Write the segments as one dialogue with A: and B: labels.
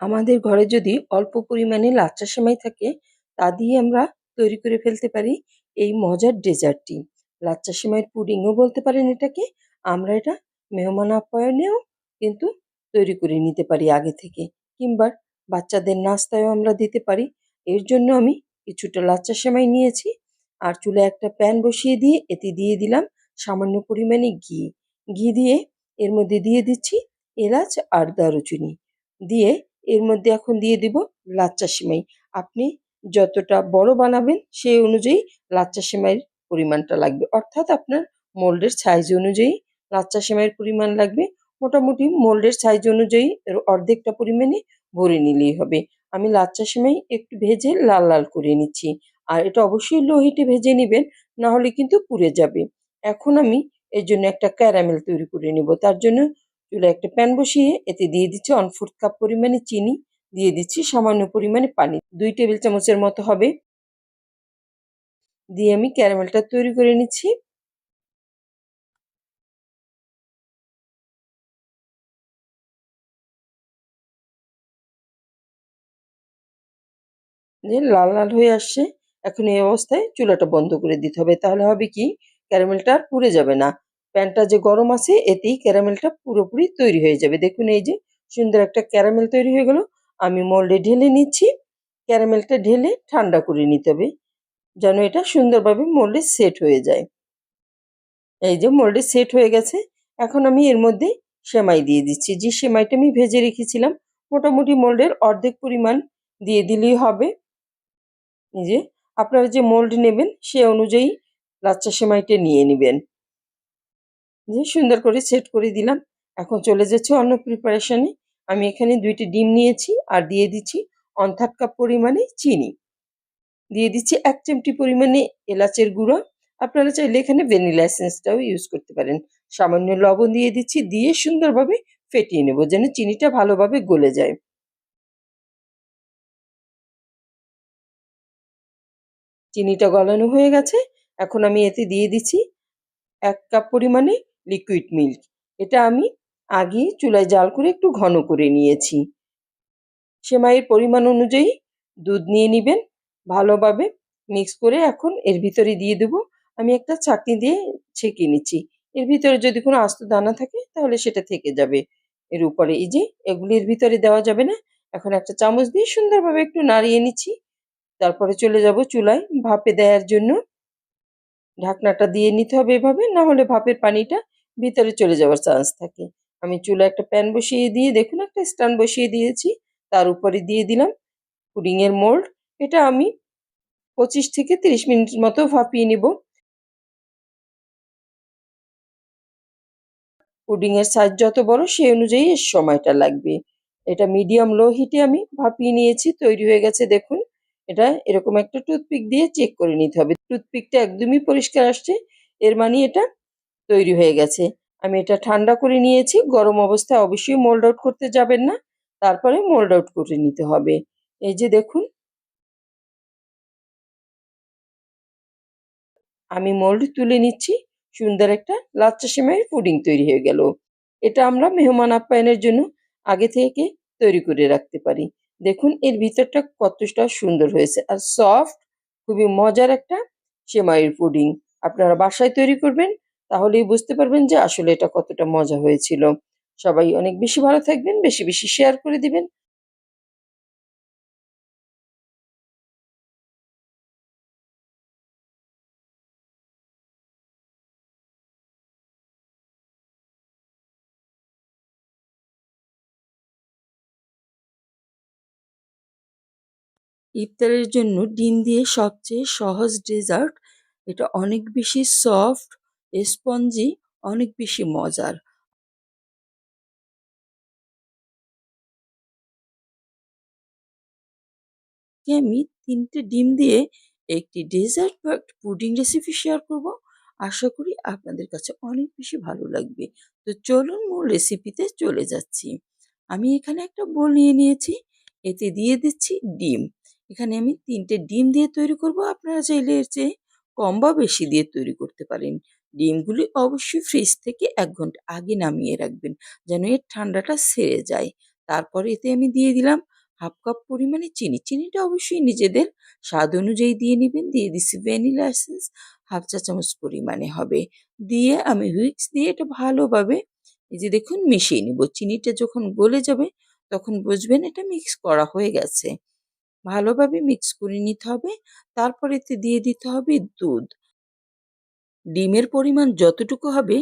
A: আমাদের ঘরে যদি অল্প পরিমাণে লাচ্ছা সেমাই থাকে, তা দিয়ে আমরা তৈরি করে ফেলতে পারি এই মজার ডেজার্টটি। লাচ্ছা সেমাইয়ের পুডিংও বলতে পারেন এটাকে, আমরা এটা মেহমান আপ্যায়নেও কিন্তু তৈরি করে নিতে পারি আগে থেকে, কিংবা বাচ্চাদের নাস্তায়ও আমরা দিতে পারি। এর জন্য আমি কিছুটা লাচ্ছা সেমাই নিয়েছি, আর চুলে একটা প্যান বসিয়ে দিয়ে এতে দিয়ে দিলাম সামান্য পরিমাণে ঘি। ঘি দিয়ে এর মধ্যে দিয়ে দিচ্ছি এলাচ আর দারুচিনি। দিয়ে এর মধ্যে এখন দিয়ে দিব লাচ্চা সেমাই। আপনি যতটা বড় বানাবেন সেই অনুযায়ী লাচ্চা সেমাইয়ের পরিমাণটা লাগবে। অর্থাৎ আপনার মোল্ডের সাইজ অনুযায়ী লাচ্চা সেমাইয়ের পরিমাণ লাগবে। মোটামুটি মোল্ডের সাইজ অনুযায়ী এর অর্ধেকটা পরিমাণে ভরে নিলেই হবে। আমি লাচ্চা সেমাই একটু ভেজে লাল লাল করে নিচ্ছি। আর এটা অবশ্যই লো হিটে ভেজে নেবেন না হলে কিন্তু পুড়ে যাবে। এখন আমি এর জন্য একটা ক্যারামেল তৈরি করে নেব। তার জন্য চুলায় একটা প্যান বসিয়ে এতে দিয়ে দিচ্ছি ওয়ান ফোর্থ কাপ পরিমাণে চিনি, দিয়ে দিচ্ছি সামান্য পরিমাণে পানি, দুই টেবিল চামচের মতো হবে। দিয়ে আমি ক্যারামেলটা তৈরি করে নিচ্ছি। যে লাল লাল হয়ে আসছে। এখন এই অবস্থায় চুলাটা বন্ধ করে দিতে হবে, তাহলে হবে কি? ক্যারামেলটা আর পুড়ে যাবে না। প্যানটা যে গরম আছে, এতেই ক্যারামেলটা পুরোপুরি তৈরি হয়ে যাবে। দেখুন এই যে সুন্দর একটা ক্যারামেল তৈরি হয়ে গেল। আমি মোল্ডে ঢেলে নিচ্ছি। ক্যারামেলটা ঢেলে ঠান্ডা করে নিতে হবে যেন এটা সুন্দরভাবে মোল্ডে সেট হয়ে যায়। এই যে মোল্ডে সেট হয়ে গেছে। এখন আমি এর মধ্যে সেমাই দিয়ে দিচ্ছি। যে সেমাইটা আমি ভেজে রেখেছিলাম, মোটামুটি মোল্ডের অর্ধেক পরিমাণ দিয়ে দিলেই হবে। এই যে আপনারা যে মোল্ড নেবেন, সে অনুযায়ী লাচ্চা সেমাইটা নিয়ে নেবেন। যে সুন্দর করে সেট করে দিলাম। এখন চলে যাচ্ছে অন্য প্রিপারেশনে আমি এখানে দুইটি ডিম নিয়েছি আর দিয়ে দিচ্ছি ওয়ান থার্ড কাপ পরিমাণে চিনি। দিয়ে দিচ্ছি এক চিমটি পরিমাণে এলাচের গুঁড়ো। আপনারা চাইলে এখানে ভ্যানিলা এসেন্সটাও ইউজ করতে পারেন। সামান্য লবণ দিয়ে দিচ্ছি, দিয়ে সুন্দরভাবে ফেটিয়ে নেব যেন চিনিটা ভালোভাবে গলে যায়। চিনিটা গলানো হয়ে গেছে। এখন আমি এতে দিয়ে দিচ্ছি এক কাপ পরিমাণে লিকুইড মিল্ক এটা আমি আগে চুলায় জাল করে একটু ঘন করে নিয়েছি। সেমাইয়ের পরিমাণ অনুযায়ী দুধ নিয়ে নেবেন। ভালোভাবে মিক্স করে এখন এর ভিতরে দিয়ে দেবো। আমি একটা চাটনি দিয়ে ছেঁকে নিচ্ছি। এর ভিতরে যদি কোনো আস্ত দানা থাকে তাহলে সেটা থেকে যাবে। এর উপরে এই যে এগুলির ভিতরে দেওয়া যাবে না। এখন একটা চামচ দিয়ে সুন্দরভাবে একটু নাড়িয়ে নিচ্ছি। তারপরে চলে যাব চুলায় ভাপে দেওয়ার জন্য। ঢাকনাটা দিয়ে নিতে হবে এভাবে। না হলে ভাপের পানিটা ভিতরে চলে যাওয়ার চান্স থাকে। আমি চুলা একটা প্যান বসিয়ে দিয়ে, দেখুন একটা স্ট্যান্ড বসিয়ে দিয়েছি, তার উপরে দিয়ে দিলাম পুডিংয়ের মোল্ড এটা আমি পঁচিশ থেকে তিরিশ মিনিট মতো ভাপিয়ে নেব। পুডিংয়ের সাইজ যত বড়, সেই অনুযায়ী এর সময়টা লাগবে। এটা মিডিয়াম লো হিটে আমি ভাপিয়ে নিয়েছি, তৈরি হয়ে গেছে, দেখুন। এটা এরকম একটা টুথপিক দিয়ে চেক করে নিতে হবে। টুথপিকটা একদমই পরিষ্কার আসছে, এর মানে এটা তৈরি হয়ে গেছে। আমি এটা ঠান্ডা করে নিয়েছি, গরম অবস্থায় অবশ্যই মোল্ড আউট করতে যাবেন না, তারপরে মোল্ড আউট করে নিতে হবে। এই যে দেখুন। আমি মোল্ড তুলে নিচ্ছি, সুন্দর একটা লাচ্চা সেমাইয়ের পুডিং তৈরি হয়ে গেল। এটা আমরা মেহমান আপ্যায়নের জন্য আগে থেকে তৈরি করে রাখতে পারি। দেখুন, এর ভিতরটা কতটা সুন্দর হয়েছে আর সফট খুবই মজার একটা সেমাইয়ের পুডিং। আপনারা বাসায় তৈরি করবেন তাহলেই বুঝতে পারবেন যে আসলে এটা কতটা মজা হয়েছিল। সবাই অনেক বেশি ভালো থাকবেন, বেশি বেশি শেয়ার করে দিবেন। ইফতারের জন্য ডিম দিয়ে সবচেয়ে সহজ ডেজার্ট এটা অনেক বেশি সফট স্পঞ্জি অনেক বেশি মজার। আমি তিনটে ডিম দিয়ে একটি ডেজার্ট বা পুডিং রেসিপি শেয়ার করব। আশা করি আপনাদের কাছে অনেক বেশি ভালো লাগবে। তো চলুন মূল রেসিপিতে চলে যাচ্ছি। আমি এখানে একটা বোল নিয়ে নিয়েছি, এতে দিয়ে দিচ্ছি ডিম। এখানে আমি তিনটে ডিম দিয়ে তৈরি করব। আপনারা চাইলে এর চেয়ে কম বা বেশি দিয়ে তৈরি করতে পারেন। ডিমগুলি অবশ্যই ফ্রিজ থেকে এক ঘণ্টা আগে নামিয়ে রাখবেন, যেন এর ঠান্ডাটা সেরে যায়। তারপরে এতে আমি দিয়ে দিলাম হাফ কাপ পরিমাণে চিনি। চিনিটা অবশ্যই নিজেদের স্বাদ অনুযায়ী দিয়ে নেবেন, দিয়ে দিচ্ছি ভ্যানিলা এসেন্স হাফ চা চামচ পরিমাণে হবে। দিয়ে আমি হুইক্স দিয়ে এটা ভালোভাবে এই যে দেখুন মিশিয়ে নিব। চিনিটা যখন গলে যাবে, তখন বুঝবেন এটা মিক্স করা হয়ে গেছে। ভালোভাবে মিক্স করে নিতে হবে। তারপর এতে দিয়ে দিতে হবে দুধ। ডিমের পরিমাণ যতটুকু হবে,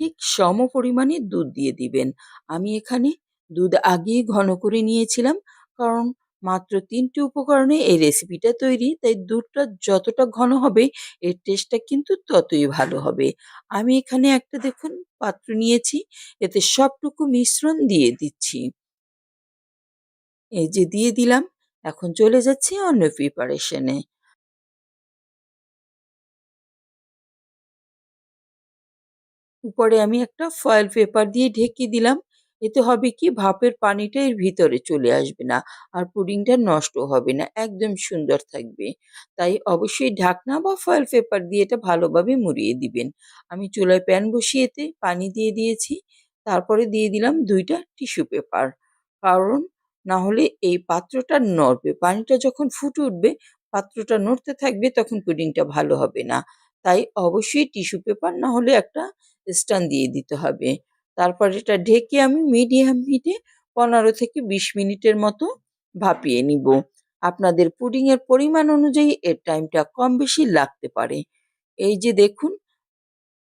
A: ঠিক সম পরিমাণে দুধ দিয়ে দিবেন। আমি এখানে দুধ আগেই ঘন করে নিয়েছিলাম, কারণ মাত্র তিনটি উপকরণে এই রেসিপিটা তৈরি, তাই দুধটা যতটা ঘন হবে, এর টেস্টটা কিন্তু ততই ভালো হবে। আমি এখানে একটা দেখুন পাত্র নিয়েছি, এতে সবটুকু মিশ্রণ দিয়ে দিচ্ছি। এই যে দিয়ে দিলাম, এখন চলে যাচ্ছি অন্য প্রিপারেশনে উপরে আমি একটা ফয়েল পেপার দিয়ে ঢেকে দিলাম। এতে হবে কি, ভাপের পানিটা এর ভিতরে চলে আসবে না আর পুডিংটা নষ্ট হবে না, একদম সুন্দর থাকবে। তাই অবশ্যই ঢাকনা বা ফয়েল পেপার দিয়ে এটা ভালোভাবে মুড়িয়ে দিবেন। আমি চুলায় প্যান বসিয়েতে পানি দিয়ে দিয়েছি। তারপরে দিয়ে দিলাম দুইটা টিস্যু পেপার কারণ না হলে এই পাত্রটা নড়বে, পানিটা যখন ফুটে উঠবে, পাত্রটা নড়তে থাকবে তখন পুডিংটা ভালো হবে না। তাই অবশ্যই টিস্যু পেপার না হলে একটা স্ট্যান্ড দিয়ে দিতে হবে। তারপর এটা ঢেকে আমি মিডিয়াম হিটে পনেরো থেকে বিশ মিনিটের মতো ভাপিয়ে নিব। আপনাদের পুডিংয়ের পরিমাণ অনুযায়ী এর টাইমটা কম বেশি লাগতে পারে। এই যে দেখুন,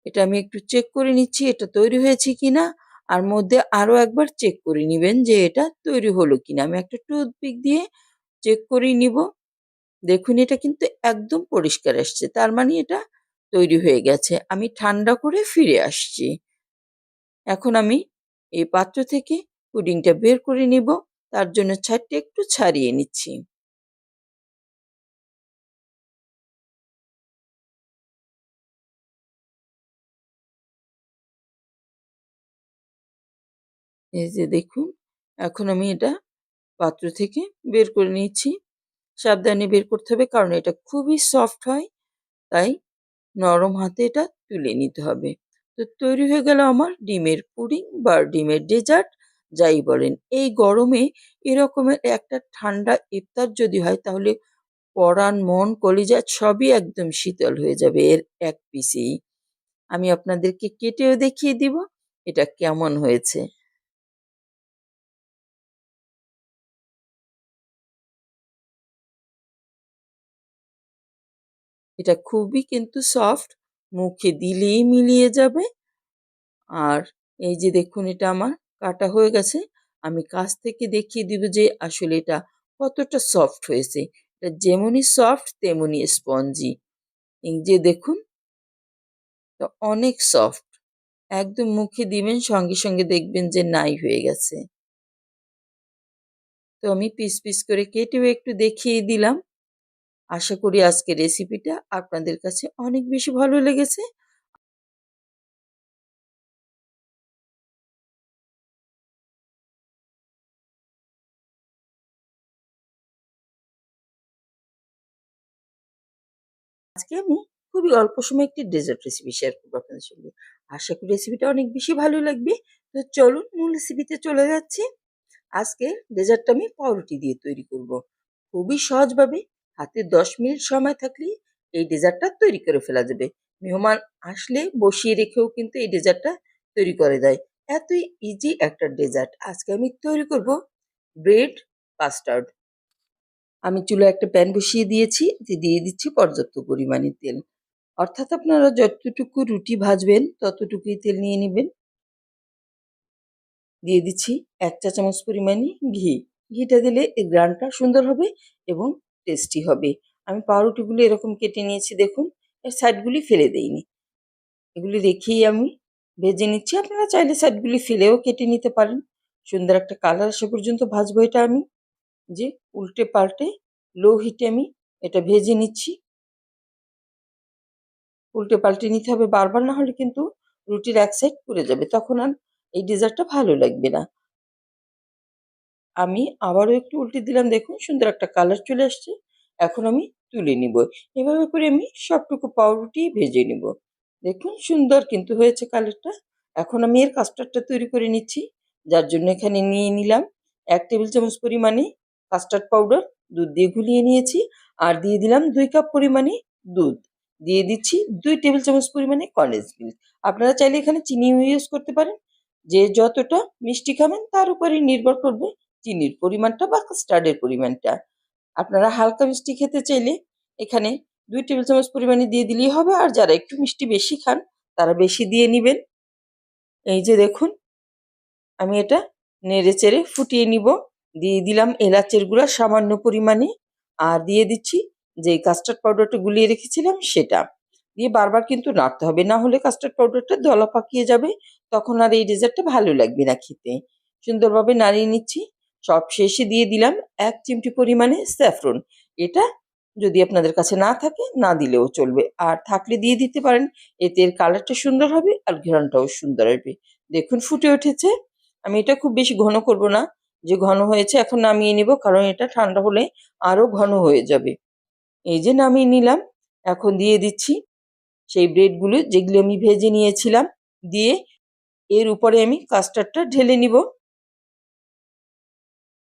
A: এটা আমি একটু চেক করে নিচ্ছি এটা তৈরি হয়েছে কি না আর মধ্যে আরও একবার চেক করে নেবেন যে এটা তৈরি হলো কিনা। আমি একটা টুথপিক দিয়ে চেক করে নিব। দেখুন, এটা কিন্তু একদম পরিষ্কার আসছে তার মানে এটা তৈরি হয়ে গেছে। আমি ঠান্ডা করে ফিরে আসছি। এখন আমি এই পাত্র থেকে পুডিংটা বের করে নিব। তার জন্য ছাড়টা একটু ছাড়িয়ে নিচ্ছি। এই যে দেখুন, এখন আমি এটা পাত্র থেকে বের করে নিচ্ছি। সাবধানে বের করতে হবে, কারণ এটা খুবই সফট হয়, তাই নরম হাতে এটা তুলে নিতে হবে। তো তৈরি হয়ে গেল আমার ডিমের পুডিং বা ডিমের ডেজার্ট যাই বলেন। এই গরমে এরকমের একটা ঠান্ডা ইফতার যদি হয়, তাহলে পরাণ, মন, কলিজা সবই একদম শীতল হয়ে যাবে এর এক পিসেই। আমি আপনাদেরকে কেটেও দেখিয়ে দিব এটা কেমন হয়েছে। এটা খুবই কিন্তু সফট। মুখে দিলেই মিলিয়ে যাবে। আর এই যে দেখুন, এটা আমার কাটা হয়ে গেছে। আমি কাছ থেকে দেখিয়ে দিব যে আসলে এটা কতটা সফট হয়েছে। এটা যেমনই সফট, তেমনই স্পঞ্জি। এই যে দেখুন তো অনেক সফট। একদম মুখে দিবেন, সঙ্গে সঙ্গে দেখবেন যে নাই হয়ে গেছে। তো আমি পিস পিস করে কেটেও একটু দেখিয়ে দিলাম। আশা করি আজকের রেসিপিটা আপনাদের কাছে অনেক বেশি ভালো লেগেছে। আজকে আমি খুবই অল্প সময় একটি ডেজার্ট রেসিপি শেয়ার করব আপনাদের সঙ্গে। আশা করি রেসিপিটা অনেক বেশি ভালো লাগবে। তো চলুন মূল রেসিপিতে চলে যাচ্ছি। আজকে ডেজার্টটা আমি পাউরুটি দিয়ে তৈরি করব। খুবই সহজভাবে হাতে দশ মিনিট সময় থাকলে এই ডেজার্টটা তৈরি করে ফেলা যাবে। মেহমান আসলে বসিয়ে রেখেও কিন্তু এই ডেজার্টটা তৈরি করে দেয়। এতই ইজি একটা ডেজার্ট আজকে আমি তৈরি করব ব্রেড কাস্টার্ড আমি চুলায় একটা প্যান বসিয়ে দিয়েছি দিয়ে দিচ্ছি পর্যাপ্ত পরিমাণে তেল। অর্থাৎ আপনারা যতটুকু রুটি ভাজবেন, ততটুকুই তেল নিয়ে নেবেন। দিয়ে দিচ্ছি এক চা চামচ পরিমাণে ঘি। ঘিটা দিলে এর গ্রানটা সুন্দর হবে এবং টেস্টি হবে। আমি পাউরুটিগুলো এরকম কেটে নিয়েছি, দেখুন। এর সাইডগুলি ফেলে দেইনি। এগুলি রেখেই আমি ভেজে নিচ্ছি। আপনারা চাইলে সাইডগুলি ফেলেও কেটে নিতে পারেন। সুন্দর একটা কালার আসা পর্যন্ত ভাজবো এটা আমি। যে উল্টে পাল্টে লো হিটে আমি এটা ভেজে নিচ্ছি। উল্টে পাল্টে নিতে হবে বারবার, না হলে কিন্তু রুটির এক সাইড পুড়ে যাবে। তখন আর এই ডেজার্টটা ভালো লাগবে না। আমি আবারও একটু উল্টে দিলাম, দেখুন সুন্দর একটা কালার চলে আসছে। এখন আমি তুলে নিব। এভাবে করে আমি সবটুকু পাউরুটি ভেজে নিব। দেখুন সুন্দর কিন্তু হয়েছে কালারটা এখন আমি এর কাস্টার্ডটা তৈরি করে নিচ্ছি, যার জন্য এখানে নিয়ে নিলাম এক টেবিল চামচ পরিমাণে কাস্টার্ড পাউডার দুধ দিয়ে গুলিয়ে নিয়েছি। আর দিয়ে দিলাম দুই কাপ পরিমাণে দুধ। দিয়ে দিচ্ছি দুই টেবিল চামচ পরিমাণে কন্ডেন্স মিল্ক আপনারা চাইলে এখানে চিনি ইউজ করতে পারেন। যে যতটা মিষ্টি খাবেন তার উপরেই নির্ভর করবে চিনির পরিমাণটা বা কাস্টার্ডের পরিমাণটা। আপনারা হালকা মিষ্টি খেতে চাইলে এখানে দুই টেবিল চামচ পরিমাণে দিয়ে দিলেই হবে, আর যারা একটু মিষ্টি বেশি খান, তারা বেশি দিয়ে নেবেন। এই যে দেখুন, আমি এটা নেড়ে চেড়ে ফুটিয়ে নিব। দিয়ে দিলাম এলাচের গুঁড়া সামান্য পরিমাণে, আর দিয়ে দিচ্ছি যে কাস্টার্ড পাউডারটা গুলিয়ে রেখেছিলাম সেটা। দিয়ে বারবার কিন্তু নাড়তে হবে, না হলে কাস্টার্ড পাউডারটা দলা পাকিয়ে যাবে, তখন আর এই ডেজার্টটা ভালো লাগবে না খেতে। সুন্দরভাবে নাড়িয়ে নিচ্ছি। সব শেষে দিয়ে দিলাম এক চিমটি পরিমাণে স্যাফরন। এটা যদি আপনাদের কাছে না থাকে, না দিলেও চলবে। আর থাকলে দিয়ে দিতে পারেন, এতে এর কালারটা সুন্দর হবে আর ঘ্রাণটাও সুন্দর আসবে দেখুন, ফুটে উঠেছে। আমি এটা খুব বেশি ঘন করব না। যে ঘন হয়েছে এখন নামিয়ে নিব, কারণ এটা ঠান্ডা হলে আরও ঘন হয়ে যাবে। এই যে নামিয়ে নিলাম, এখন দিয়ে দিচ্ছি সেই ব্রেডগুলো যেগুলি আমি ভেজে নিয়েছিলাম। দিয়ে এর উপরে আমি কাস্টার্ডটা ঢেলে নিব।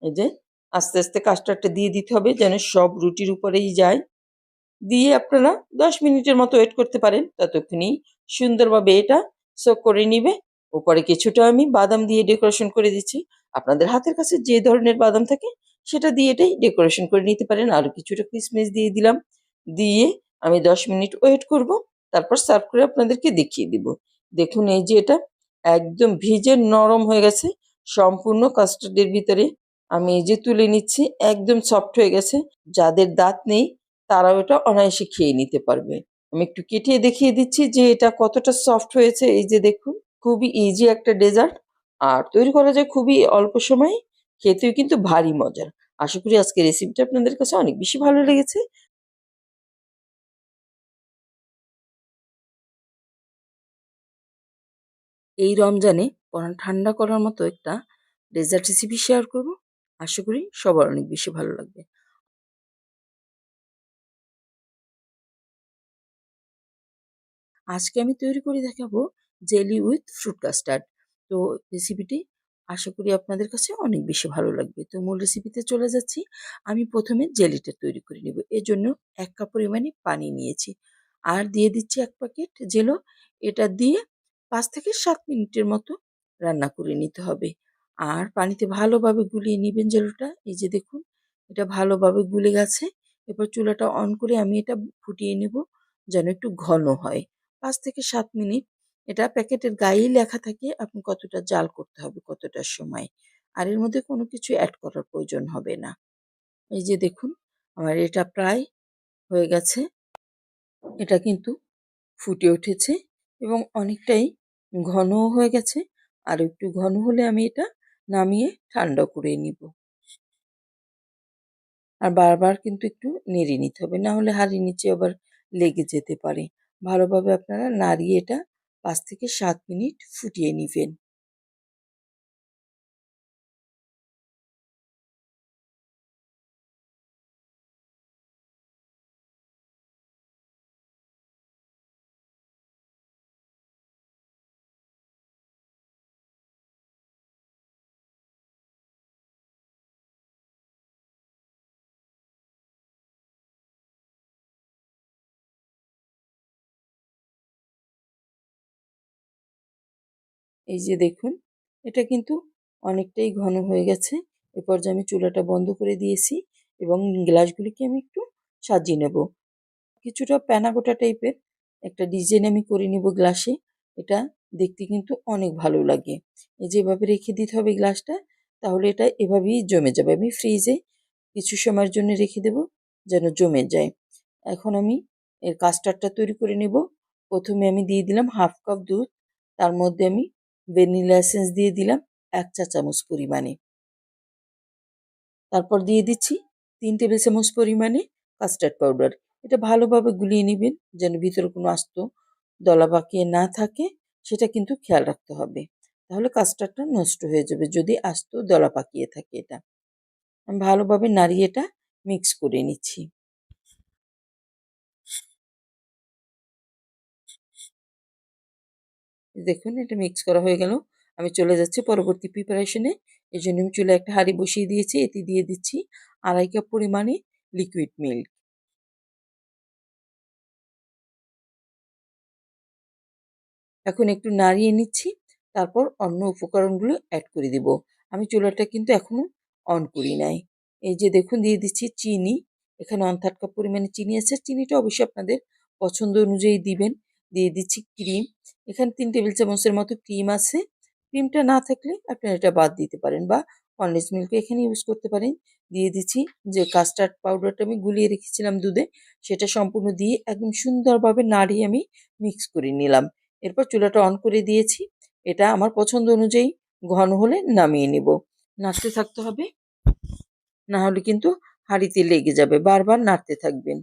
A: এই যে, আস্তে আস্তে কাস্টার্ডটা দিয়ে দিতে হবে যেন সব রুটির উপরেই যায়। দিয়ে আপনারা দশ মিনিটের মতো ওয়েট করতে পারেন। ততক্ষণই সুন্দরভাবে এটা সোক করে নিবে। উপরে কিছুটা আমি বাদাম দিয়ে ডেকোরেশন করে দিচ্ছি। আপনাদের হাতের কাছে যে ধরনের বাদাম থাকে সেটা দিয়ে এটাই ডেকোরেশন করে নিতে পারেন। আর কিছুটা কিসমিস দিয়ে দিলাম। দিয়ে আমি দশ মিনিট ওয়েট করব। তারপর সার্ভ করে আপনাদেরকে দেখিয়ে দিব। দেখুন এই যে এটা একদম ভিজে নরম হয়ে গেছে। সম্পূর্ণ কাস্টার্ডের ভিতরে আমি এই যে তুলে নিচ্ছি, একদম সফট হয়ে গেছে। যাদের দাঁত নেই, তারাও এটা অনায়াসে খেয়ে নিতে পারবে। আমি একটু কেটে দেখিয়ে দিচ্ছি যে এটা কতটা সফট হয়েছে। এই যে দেখুন, খুবই ইজি একটা ডেজার্ট আর তৈরি করা যায় খুবই অল্প সময়ে। খেতেও কিন্তু ভারী মজার। আশা করি আজকে রেসিপিটা আপনাদের কাছে অনেক বেশি ভালো লেগেছে। এই রমজানে পরান ঠান্ডা করার মতো একটা ডেজার্ট রেসিপি শেয়ার করব। আশা করি সবার অনেক বেশি ভালো লাগবে। আজকে আমি তৈরি করে দেখাবো জেলি উইথ ফ্রুট কাস্টার্ড তো রেসিপিটি আশা করি আপনাদের কাছে অনেক বেশি ভালো লাগবে। তো মূল রেসিপিতে চলে যাচ্ছি। আমি প্রথমে জেলিটা তৈরি করে নেব। এর জন্য এক কাপ পরিমাণে পানি নিয়েছি। আর দিয়ে দিচ্ছি এক প্যাকেট জেলো এটা দিয়ে পাঁচ থেকে সাত মিনিটের মতো রান্না করে নিতে হবে। আর পানিতে ভালোভাবে গুলিয়ে নেবেন জেলোটা। এই যে দেখুন, এটা ভালোভাবে গুলে গেছে। এরপর চুলাটা অন করে আমি এটা ফুটিয়ে নেব যেন একটু ঘন হয়। পাঁচ থেকে সাত মিনিট। এটা প্যাকেটের গায়েই লেখা থাকে আপনি কতটা জাল করতে হবে কতটা সময়। আর এর মধ্যে কোনো কিছু অ্যাড করার প্রয়োজন হবে না। এই যে দেখুন, আমার এটা প্রায় হয়ে গেছে। এটা কিন্তু ফুটে উঠেছে এবং অনেকটাই ঘনও হয়ে গেছে। আর একটু ঘন হলে আমি এটা নামিয়ে ঠান্ডা করে নিব। আর বারবার কিন্তু একটু নেড়ে নিতে হবে, না হলে হাড়ির নিচে আবার লেগে যেতে পারে। ভালোভাবে আপনারা নাড়িয়ে এটা পাঁচ থেকে সাত মিনিট ফুটিয়ে নেবেন। এই যে দেখুন, এটা কিন্তু অনেকটাই ঘন হয়ে গেছে। এ পর্যায়ে আমি চুলাটা বন্ধ করে দিয়েছি এবং গ্লাসগুলিকে আমি একটু সাজিয়ে নেব। কিছুটা প্যানাগোটা টাইপের একটা ডিজাইন আমি করে নিব গ্লাসে। এটা দেখতে কিন্তু অনেক ভালো লাগে। এই যেভাবে রেখে দিতে হবে গ্লাসটা, তাহলে এটা এভাবেই জমে যাবে। আমি ফ্রিজে কিছু সময়ের জন্য রেখে দেব যেন জমে যায়। এখন আমি এর কাস্টার্ডটা তৈরি করে নেব। প্রথমে আমি দিয়ে দিলাম হাফ কাপ দুধ, তার মধ্যে আমি ভ্যানিলা এসেন্স দিয়ে দিলাম এক চা চামচ পরিমাণে। তারপর দিয়ে দিচ্ছি তিন টেবিল চামচ পরিমাণে কাস্টার্ড পাউডার এটা ভালোভাবে গুলিয়ে নেবেন যেন ভিতরে কোনো আস্ত দলা পাকিয়ে না থাকে, সেটা কিন্তু খেয়াল রাখতে হবে। তাহলে কাস্টার্ডটা নষ্ট হয়ে যাবে যদি আস্ত দলা পাকিয়ে থাকে এটা। আমি ভালোভাবে নাড়িয়ে এটা মিক্স করে নিচ্ছি। দেখুন, এটা মিক্স করা হয়ে গেল। আমি চলে যাচ্ছি পরবর্তী প্রিপারেশনে এই জন্য আমি চুলে একটা হাঁড়ি বসিয়ে দিয়েছি, এতে দিয়ে দিচ্ছি আড়াই কাপ পরিমাণে লিকুইড মিল্ক এখন একটু নাড়িয়ে নিচ্ছি, তারপর অন্য উপকরণগুলো অ্যাড করে দিব। আমি চুলাটা কিন্তু এখনও অন করি নাই। এই যে দেখুন, দিয়ে দিচ্ছি চিনি। এখানে ওয়ান থার্ড কাপ পরিমাণে চিনি আছে। চিনিটা অবশ্যই আপনাদের পছন্দ অনুযায়ী দিবেন। দিয়ে দিচ্ছি ক্রিম। এখানে তিন টেবিল চামচের মতো ক্রিম আছে। ক্রিমটা না থাকলে আপনারা এটা বাদ দিতে পারেন বা কনডেন্স মিল্ক এখানে ইউজ করতে পারেন। দিয়ে দিচ্ছি যে কাস্টার্ড পাউডারটা আমি গুলিয়ে রেখেছিলাম দুধে। সেটা সম্পূর্ণ দিয়ে একদম সুন্দরভাবে নাড়িয়ে আমি মিক্স করে নিলাম। এরপর চুলাটা অন করে দিয়েছি। এটা আমার পছন্দ অনুযায়ী ঘন হলে নামিয়ে নেব। নাড়তে থাকতে হবে। না হলে কিন্তু হাঁড়িতে লেগে যাবে। বারবার নাড়তে থাকবেন।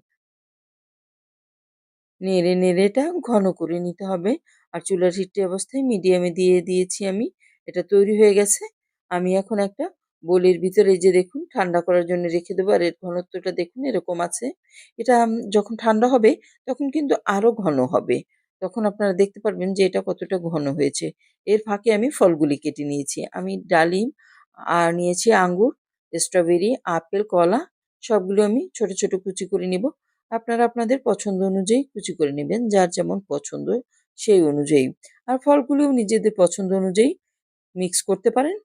A: নেড়ে নেড়ে এটা ঘন করে নিতে হবে। আর চুলার হিটটি অবস্থায় মিডিয়ামে দিয়ে দিয়েছি আমি। এটা তৈরি হয়ে গেছে। আমি এখন একটা বোলের ভিতরে যে দেখুন, ঠান্ডা করার জন্য রেখে দেবো। আর এর ঘনত্বটা দেখুন, এরকম আছে। এটা যখন ঠান্ডা হবে, তখন কিন্তু আরও ঘন হবে। তখন আপনারা দেখতে পারবেন যে এটা কতটা ঘন হয়েছে। এর ফাঁকে আমি ফলগুলি কেটে নিয়েছি। আমি ডালিম আর নিয়েছি আঙ্গুর, স্ট্রবেরি, আপেল, কলা, সবগুলো আমি ছোট ছোট কুচি করে নিব। আপনারা আপনাদের পছন্দ অনুযায়ী কুচি করে নেবেন, যার যেমন পছন্দ সেই অনুযায়ী। আর ফলগুলিও নিজেদের পছন্দ অনুযায়ী মিক্স করতে পারেন।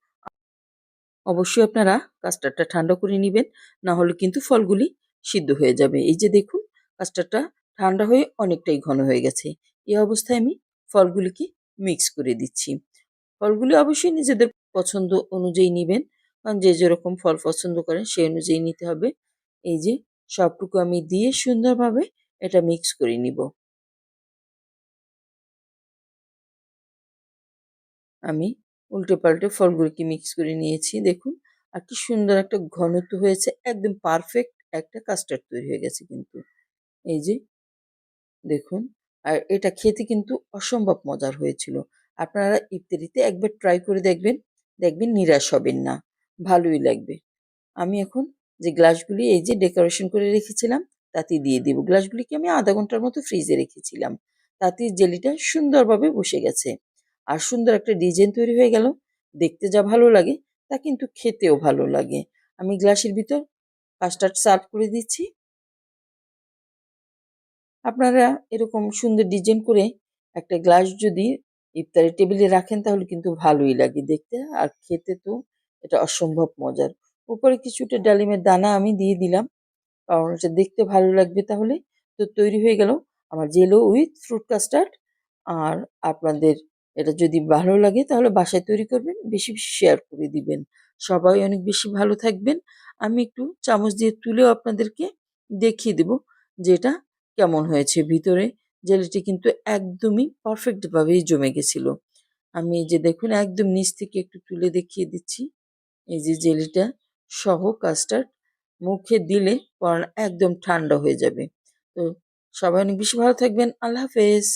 A: অবশ্যই আপনারা কাস্টার্ডটা ঠান্ডা করে নেবেন না হলে কিন্তু ফলগুলি সিদ্ধ হয়ে যাবে। এই যে দেখুন কাস্টার্ডটা ঠান্ডা হয়ে অনেকটাই ঘন হয়ে গেছে। এই অবস্থায় আমি ফলগুলিকে মিক্স করে দিচ্ছি। ফলগুলি অবশ্যই নিজেদের পছন্দ অনুযায়ী নেবেন, কারণ যে যেরকম ফল পছন্দ করেন সেই অনুযায়ী নিতে হবে। এই যে সবটুকু আমি দিয়ে সুন্দরভাবে এটা মিক্স করে নিব। আমি উল্টে পাল্টে ফলগুলোকে মিক্স করে নিয়েছি, দেখুন। আর কি সুন্দর একটা ঘনত্ব হয়েছে, একদম পারফেক্ট একটা কাস্টার্ড তৈরি হয়ে গেছে কিন্তু। এই যে, দেখুন। আর এটা খেতে কিন্তু অসম্ভব মজার হয়েছিল। আপনারা ইফতারিতে একবার ট্রাই করে দেখবেন। দেখবেন নিরাশ হবেন না, ভালোই লাগবে। আমি এখন যে গ্লাসগুলি এই যে ডেকোরেশন করে রেখেছিলাম তাতে দিয়ে দিব। গ্লাসগুলিকে আমি আধা ঘণ্টার মতো ফ্রিজে রেখেছিলাম। তাতে জেলিটা সুন্দরভাবে বসে গেছে। আর সুন্দর একটা ডিজাইন তৈরি হয়ে গেল। দেখতে যা ভালো লাগে, তা কিন্তু খেতেও ভালো লাগে। আমি গ্লাসের ভিতর কাস্টার্ড সার্ভ করে দিচ্ছি। আপনারা এরকম সুন্দর ডিজাইন করে একটা গ্লাস যদি ইফতারের টেবিলে রাখেন, তাহলে কিন্তু ভালোই লাগে দেখতে। আর খেতে তো এটা অসম্ভব মজার। উপরে কিছুটা ডালিমের দানা আমি দিয়ে দিলাম। কারণ এটা দেখতে ভালো লাগবে তাহলে। তো তৈরি হয়ে গেল আমার জেলো উইথ ফ্রুট কাস্টার্ড। আর আপনাদের এটা যদি ভালো লাগে তাহলে বাসায় তৈরি করবেন, বেশি বেশি শেয়ার করে দিবেন। সবাই অনেক বেশি ভালো থাকবেন। আমি একটু চামচ দিয়ে তুলেও আপনাদেরকে দেখিয়ে দেব যে এটা কেমন হয়েছে ভিতরে। জেলিটি কিন্তু একদমই পারফেক্টভাবেই জমে গেছিল। আমি যে দেখুন, একদম নিচ থেকে একটু তুলে দেখিয়ে দিচ্ছি। এই যে জেলিটা সহ কাস্টার্ড মুখে দিলে পরান একদম ঠান্ডা হয়ে যাবে। তো সবাই অনেক বেশি ভালো থাকবেন। আল্লাহ হাফেজ।